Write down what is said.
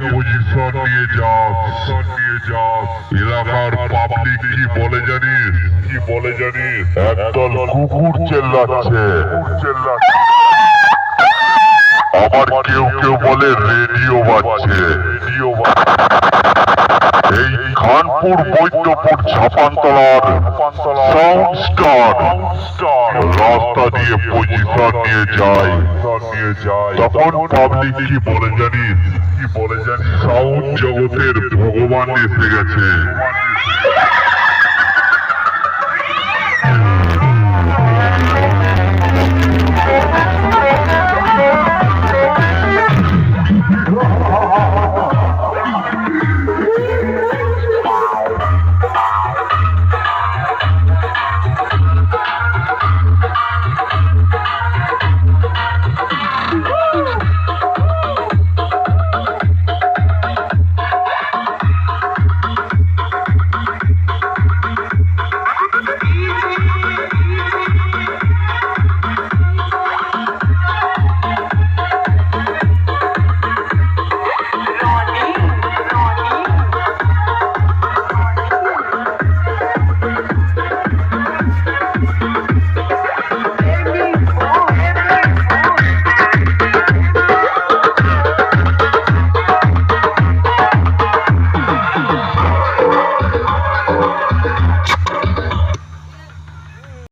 পিস্তল নিয়ে পিস্তল নিয়ে যাস এলাকার পাবলিক কি বলে জানিস কি বলে জানিস একদল কুকুর চেল্লাচ্ছে। আবার কেউ কেউ বলে রেডিও বাজছে। রেডিও এই খানপুর বৈদ্যপুর ছাপান্তলার সাউন্ড রাস্তা দিয়ে পজিশন নিয়ে যায়। তখন পাবলিক কি বলে জানিস কি বলে জানিস সাউন্ড জগতের ভগবান এসে গেছে।